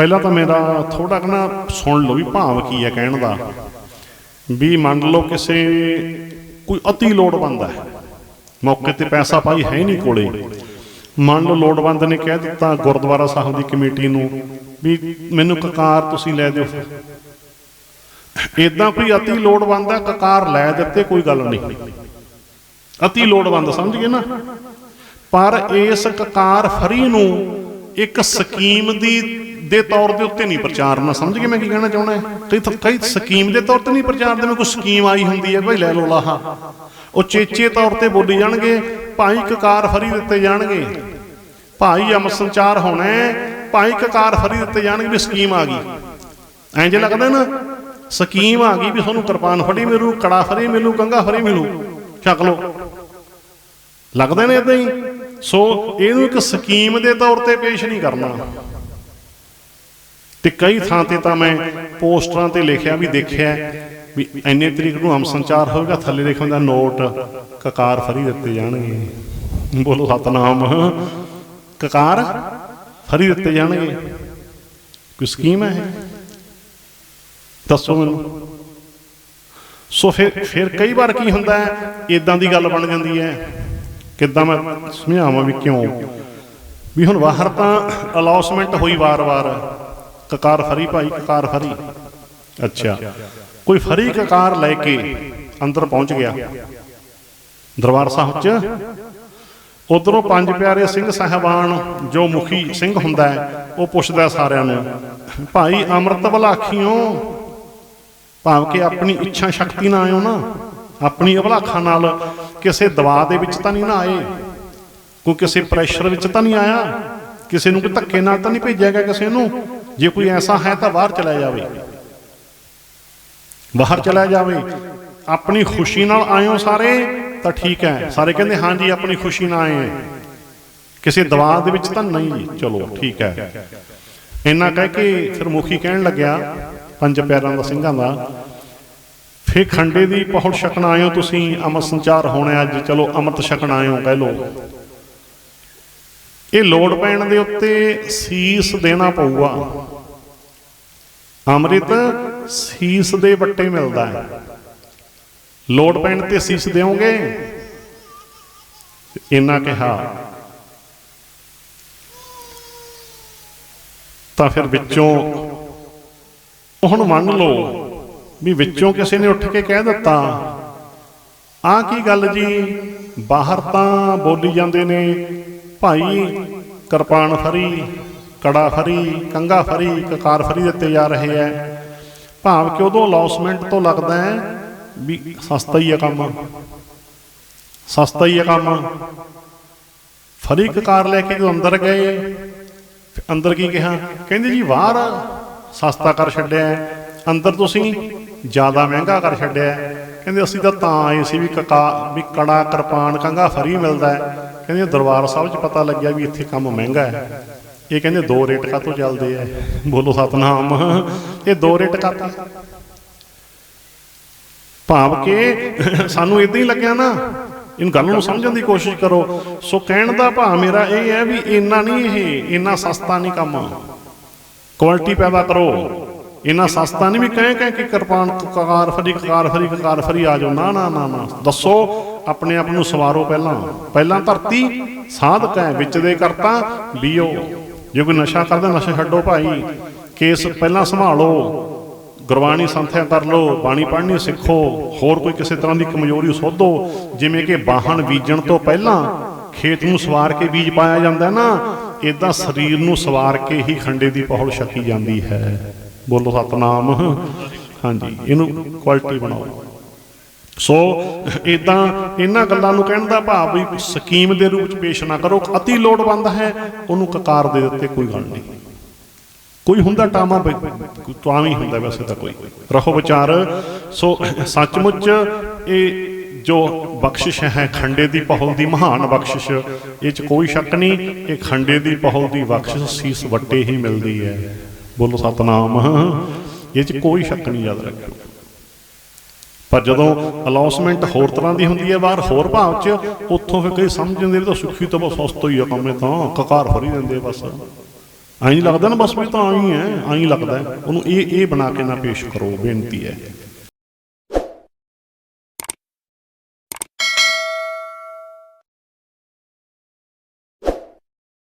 ਪਹਿਲਾਂ ਤਾਂ ਮੇਰਾ ਥੋੜਾ ਕੁ ਸੁਣ ਲਓ ਵੀ ਭਾਵ ਕੀ ਹੈ ਕਹਿਣ ਦਾ। ਵੀ ਮੰਨ ਲਓ ਕਿਸੇ ਕੋਈ ਅਤੀ ਲੋੜਵੰਦ ਹੈ। ਮੌਕੇ ਤੇ ਪੈਸਾ ਪਾਈ ਹੈ ਨਹੀਂ ਕੋਲੇ। ਮੰਨ ਲਓ ਲੋੜਵੰਦ ਨੇ ਕਹਿ ਦਿੱਤਾ ਗੁਰਦੁਆਰਾ ਸਾਹਿਬ ਦੀ ਕਮੇਟੀ ਨੂੰ ਵੀ ਮੈਨੂੰ ਕਕਾਰ ਤੁਸੀਂ ਲੈ ਦਿਓ ਇਦਾਂ ਕੋਈ ਅਤੀ ਲੋੜਵੰਦ ਹੈ, ਕਕਾਰ ਲੈ ਦਿੱਤੇ ਕੋਈ ਗੱਲ ਨਹੀਂ। ਅਤੀ ਲੋੜਵੰਦ ਸਮਝ ਗਏ ਨਾ? ਪਰ ਇਸ ਕਕਾਰ ਫਰੀ ਨੂੰ ਇੱਕ ਸਕੀਮ ਦੀ ਦੇ ਤੌਰ ਦੇ ਉੱਤੇ ਨਹੀਂ ਮੈਂ ਸਮਝ ਗਏ ਮੈਂ ਕੀ ਕਹਿਣਾ ਚਾਹੁੰਦਾ ਕਈ ਕਈ ਸਕੀਮ ਦੇ ਤੌਰ ਤੇ ਨਹੀਂ ਪ੍ਰਚਾਰਦੇ ਮੈਂ ਕੋਈ ਸਕੀਮ ਆਈ ਹੁੰਦੀ ਹੈ ਭਾਈ ਲੈ ਲਓ ਲਾਹਾ। ਉਹ ਚੇਚੇ ਤੌਰ ਤੇ ਬੋਲੀ ਜਾਣਗੇ ਭਾਈ ਕਕਾਰ ਫਰੀ ਦਿੱਤੇ ਜਾਣਗੇ। ਭਾਈ ਅਮਰ ਸੰਚਾਰ ਹੋਣਾ ਹੈ, ਭਾਈ ਕਕਾਰ ਫਰੀ ਦਿੱਤੇ ਜਾਣਗੇ ਵੀ ਸਕੀਮ ਆ ਗਈ। ਐਂ ਜੇ ਲੱਗਦਾ ਨਾ ਸਕੀਮ ਆ ਗਈ ਵੀ ਤੁਹਾਨੂੰ ਕਿਰਪਾਨ ਫੜੀ ਮਿਲੂ ਕੜਾ ਫਰੀ ਮਿਲੂ ਕੰਗਾ ਫਰੀ ਮਿਲੂ ਚੱਕ ਲਓ। ਲੱਗਦੇ ਨੇ ਇਦਾਂ ਹੀ? ਸੋ ਇਹਨੂੰ ਇੱਕ ਸਕੀਮ ਦੇ ਤੌਰ ਤੇ ਪੇਸ਼ ਨਹੀਂ ਕਰਨਾ। ਤੇ ਕਈ ਥਾਂ ਤੇ ਤਾਂ ਮੈਂ ਪੋਸਟਰਾਂ ਤੇ ਲਿਖਿਆ ਵੀ ਦੇਖਿਆ ਵੀ ਐਨੇ ਤਰੀਕ ਨੂੰ ਹਮ ਸੰਚਾਰ ਹੋਵੇਗਾ, ਥੱਲੇ ਲਿਖਿਆ ਹੁੰਦਾ ਨੋਟ, ਕਕਾਰ ਫਰੀ ਦਿੱਤੇ ਜਾਣਗੇ। ਬੋਲੋ ਸਤਨਾਮ। ਕਕਾਰ ਫਰੀ ਦਿੱਤੇ ਜਾਣਗੇ। ਕੋਈ ਸਕੀਮ ਹੈ? ਦੱਸੋ ਮੈਨੂੰ। ਸੋ ਫਿਰ ਫਿਰ ਕਈ ਵਾਰ ਕੀ ਹੁੰਦਾ ਹੈ? ਇਦਾਂ ਦੀ ਗੱਲ ਬਣ ਜਾਂਦੀ ਹੈ। ਕਿੱਦਾਂ ਮੈਂ ਸਮਝਾਵਾਂ ਵੀ ਕਿਉਂ? ਵੀ ਹੁਣ ਬਾਹਰ ਤਾਂ ਅਲਾਉਸਮੈਂਟ ਹੋਈ ਵਾਰ-ਵਾਰ। ਕਕਾਰ ਫਰੀ ਭਾਈ, ਕਕਾਰ ਫਰੀ। ਅੱਛਾ। ਕੋਈ ਫਰੀ ਕਕਾਰ ਲੈ ਕੇ ਅੰਦਰ ਪਹੁੰਚ ਗਿਆ। ਦਰਬਾਰ ਸਾਹਿਬ 'ਚ। ਉਧਰੋਂ ਪੰਜ ਪਿਆਰੇ ਸਿੰਘ ਸਾਹਿਬਾਨ, ਜੋ ਮੁਖੀ ਸਿੰਘ ਹੁੰਦਾ ਹੈ, ਉਹ ਪੁੱਛਦਾ ਸਾਰਿਆਂ ਨੂੰ, ਭਾਈ, ਅੰਮ੍ਰਿਤ ਭਲਾਖੀਓ ਭਾਵ ਕਿ ਆਪਣੀ ਇੱਛਾ ਸ਼ਕਤੀ ਨਾਲ ਆਇਓ ਨਾ। ਆਪਣੀ ਅਭਲਾਖਾਂ ਨਾਲ ਕਿਸੇ ਦਵਾ ਦੇ ਵਿੱਚ ਤਾਂ ਨਹੀਂ ਨਾ ਆਏ। ਕੋਈ ਕਿਸੇ ਪ੍ਰੈਸ਼ਰ ਵਿੱਚ ਤਾਂ ਨਹੀਂ ਆਇਆ। ਕਿਸੇ ਨੂੰ ਕੋਈ ਧੱਕੇ ਨਾਲ ਤਾਂ ਨਹੀਂ ਭੇਜਿਆ ਗਿਆ ਕਿਸੇ ਨੂੰ। ਜੇ ਕੋਈ ਐਸਾ ਹੈ ਤਾਂ ਬਾਹਰ ਚਲਾ ਜਾਵੇ। ਬਾਹਰ ਚਲਾ ਜਾਵੇ। ਆਪਣੀ ਖੁਸ਼ੀ ਨਾਲ ਆਇਓ ਸਾਰੇ, ਤਾਂ ਠੀਕ ਹੈ। ਸਾਰੇ ਕਹਿੰਦੇ ਹਾਂਜੀ ਆਪਣੀ ਖੁਸ਼ੀ ਨਾਲ ਆਏ ਹਾਂ। ਕਿਸੇ ਦਵਾ ਦੇ ਵਿੱਚ ਤਾਂ ਨਹੀਂ। ਜੀ ਚਲੋ, ਠੀਕ ਹੈ। ਇੰਨਾ ਕਹਿ ਕੇ ਫਿਰ ਮੁਖੀ ਕਹਿਣ ਲੱਗਿਆ ਪੰਜ ਪਿਆਰਾਂ ਦਾ ਸਿੰਘਾਂ ਦਾ ਫੇ ਖੰਡੇ ਦੀ ਪਹੁੜ ਛਕਣ ਆਇਓ ਤੁਸੀਂ ਅਮਰ ਸੰਚਾਰ ਹੋਣਾ ਅੱਜ। ਚਲੋ, ਅੰਮ੍ਰਿਤ ਛਕਣ ਆਇਓ, ਕਹਿ ਲੋ ਇਹ ਲੋੜ ਪੈਣ ਦੇ ਉੱਤੇ ਸੀਸ ਦੇਣਾ ਪਊਗਾ। ਅੰਮ੍ਰਿਤ ਸੀਸ ਦੇ ਵੱਟੇ ਮਿਲਦਾ ਹੈ। ਲੋੜ ਪੈਣ ਤੇ ਸੀਸ ਦਿਓਗੇ? ਇਹਨਾਂ ਕਿਹਾ। ਤਾਂ ਫਿਰ ਵਿੱਚੋਂ, ਹੁਣ ਮੰਨ ਲਓ ਵੀ ਵਿੱਚੋਂ ਕਿਸੇ ਨੇ ਉੱਠ ਕੇ ਕਹਿ ਦਿੱਤਾ। ਆ ਕੀ ਗੱਲ ਜੀ? ਬਾਹਰ ਤਾਂ ਬੋਲੀ ਜਾਂਦੇ ਨੇ, ਭਾਈ kirpan free, kara free kanga free, kakar free ਦਿੱਤੇ ਜਾ ਰਹੇ ਐ। ਭਾਵ ਕਿ ਉਦੋਂ ਲੌਸਮੈਂਟ ਤੋਂ ਲੱਗਦਾ ਹੈ ਵੀ ਸਸਤਾ ਹੀ ਹੈ ਕੰਮ। ਸਸਤਾ ਹੀ ਹੈ ਕੰਮ। ਫਰੀ ਕਕਾਰ ਲੈ ਕੇ ਜਦੋਂ ਅੰਦਰ ਗਏ ਅੰਦਰ ਕੀ ਕਿਹਾ? ਕਹਿੰਦੇ ਜੀ ਬਾਹਰ ਸਸਤਾ ਕਰ ਛੱਡਿਆ ਅੰਦਰ ਤੁਸੀਂ ਜ਼ਿਆਦਾ ਮਹਿੰਗਾ ਕਰ ਛੱਡਿਆ। ਕਹਿੰਦੇ ਅਸੀਂ ਤਾਂ ਤਾਂ ਆਏ ਸੀ ਵੀ ਕਕਾ, ਵੀ ਕੜਾ, ਕਿਰਪਾਨ ਕੰਗਾ ਫਰੀ ਮਿਲਦਾ ਹੈ। ਕਹਿੰਦੇ ਦਰਬਾਰ ਸਾਹਿਬ 'ਚ ਪਤਾ ਲੱਗਿਆ ਵੀ ਇੱਥੇ ਕੰਮ ਮਹਿੰਗਾ ਹੈ। ਇਹ ਕਹਿੰਦੇ ਦੋ ਰੇਟ ਕਾਤੋਂ ਚੱਲਦੇ ਆ? ਬੋਲੋ ਸਤਨਾਮ। ਇਹ ਦੋ ਰੇਟ ਕਾਤੋਂ ਭਾਵ ਕਿ ਸਾਨੂੰ ਇਦਾਂ ਹੀ ਲੱਗਿਆ ਨਾ। ਇਹਨ ਗੱਲ ਨੂੰ ਸਮਝਣ ਦੀ ਕੋਸ਼ਿਸ਼ ਕਰੋ। ਸੋ ਕਹਿਣ ਦਾ ਭਾਵ ਮੇਰਾ ਇਹ ਹੈ ਵੀ ਇੰਨਾ ਨਹੀਂ ਇਹ, ਇੰਨਾ ਸਸਤਾ ਨਹੀਂ ਕੰਮ। ਕੁਆਲਿਟੀ ਪੈਦਾ ਕਰੋ। ਇੰਨਾ ਸਸਤਾ ਨਹੀਂ ਵੀ ਕਹੇ ਕਹਿ ਕਿ kirpan, kakar free kakar free kakar free, ਆ ਜਾਓ। ਨਾ ਨਾ ਨਾ ਨਾ। ਦੱਸੋ, ਆਪਣੇ ਆਪ ਨੂੰ ਸਵਾਰੋ ਪਹਿਲਾਂ। ਪਹਿਲਾਂ ਧਰਤੀ ਸਾਧਕ ਹੈ, ਵਿੱਚ ਦੇ ਕਰਤਾ, ਬੀਓ। ਜੇ ਕੋਈ ਨਸ਼ਾ ਕਰਦਾ, ਨਸ਼ਾ ਛੱਡੋ ਭਾਈ। ਕੇਸ ਪਹਿਲਾਂ ਸੰਭਾਲੋ। ਗੁਰਬਾਣੀ ਸੰਥਿਆ ਕਰ ਲਓ, ਬਾਣੀ ਪੜ੍ਹਨੀ ਸਿੱਖੋ। ਹੋਰ ਕੋਈ ਕਿਸੇ ਤਰ੍ਹਾਂ ਦੀ ਕਮਜ਼ੋਰੀ ਸੋਧੋ। ਜਿਵੇਂ ਕਿ ਬਾਹਣ ਬੀਜਣ ਤੋਂ ਪਹਿਲਾਂ ਖੇਤ ਨੂੰ ਸਵਾਰ ਕੇ ਬੀਜ ਪਾਇਆ ਜਾਂਦਾ ਨਾ ਇਦਾਂ ਸਰੀਰ ਨੂੰ ਸਵਾਰ ਕੇ ਹੀ ਖੰਡੇ ਦੀ ਪਹੁਲ ਛਕੀ ਜਾਂਦੀ ਹੈ। ਬੋਲੋ ਸਤਨਾਮ ਹਾਂਜੀ, ਇਹਨੂੰ ਕੁਆਲਿਟੀ ਬਣਾਓ। ਸੋ ਇਦਾਂ ਇਹਨਾਂ ਗੱਲਾਂ ਨੂੰ ਕਹਿਣ ਦਾ ਭਾਵ ਵੀ ਸਕੀਮ ਦੇ ਰੂਪ ਚ ਪੇਸ਼ ਨਾ ਕਰੋ। ਅਤੀ ਲੋੜਵੰਦ ਹੈ, ਉਹਨੂੰ ਕਕਾਰ ਦੇ ਦਿੱਤੇ ਕੋਈ ਗੱਲ ਨਹੀਂ। ਕੋਈ ਹੁੰਦਾ ਟਾਮਾ ਤਾਂ ਵੀ ਹੁੰਦਾ ਵੈਸੇ ਤਾਂ ਕੋਈ। ਰਹੋ ਵਿਚਾਰ। ਸੋ ਸੱਚਮੁੱਚ ਇਹ ਜੋ ਬਖਸ਼ਿਸ਼ ਹੈ ਖੰਡੇ ਦੀ ਪਹੁਲ ਦੀ ਮਹਾਨ ਬਖਸ਼ਿਸ਼, ਇਹ ਚ ਕੋਈ ਸ਼ੱਕ ਨਹੀਂ, ਇਹ ਖੰਡੇ ਦੀ ਪਹੁਲ ਦੀ ਬਖਸ਼ਿਸ਼ ਸੀਸ ਵੱਟੇ ਹੀ ਮਿਲਦੀ ਹੈ। ਬੋਲੋ ਸਤਨਾਮ। ਇਹ ਚ ਕੋਈ ਸ਼ੱਕ ਨਹੀਂ ਯਾਦ ਰੱਖਿਓ। ਪਰ ਜਦੋਂ ਅਲਾਉਸਮੈਂਟ ਹੋਰ ਤਰ੍ਹਾਂ ਦੀ ਹੁੰਦੀ ਹੈ, ਬਾਹਰ ਹੋਰ ਭਾਵ ਚ, ਉੱਥੋਂ ਫਿਰ ਕਈ ਸਮਝ ਜਾਂਦੇ ਨੇ ਤਾਂ ਸੁਖੀ ਤਾਂ ਬਸ ਸਸਤਾ ਹੀ ਆ ਕੰਮੇ ਤਾਂ, ਕਕਾਰ ਫਰੀ ਦਿੰਦੇ ਬਸ। ਐਂ ਲੱਗਦਾ ਨਾ ਬਸ ਵੀ ਤਾਂ ਆਈ ਹੈ, ਐਂ ਲੱਗਦਾ ਉਹਨੂੰ ਇਹ ਇਹ ਬਣਾ ਕੇ ਨਾ ਪੇਸ਼ ਕਰੋ, ਬੇਨਤੀ ਹੈ।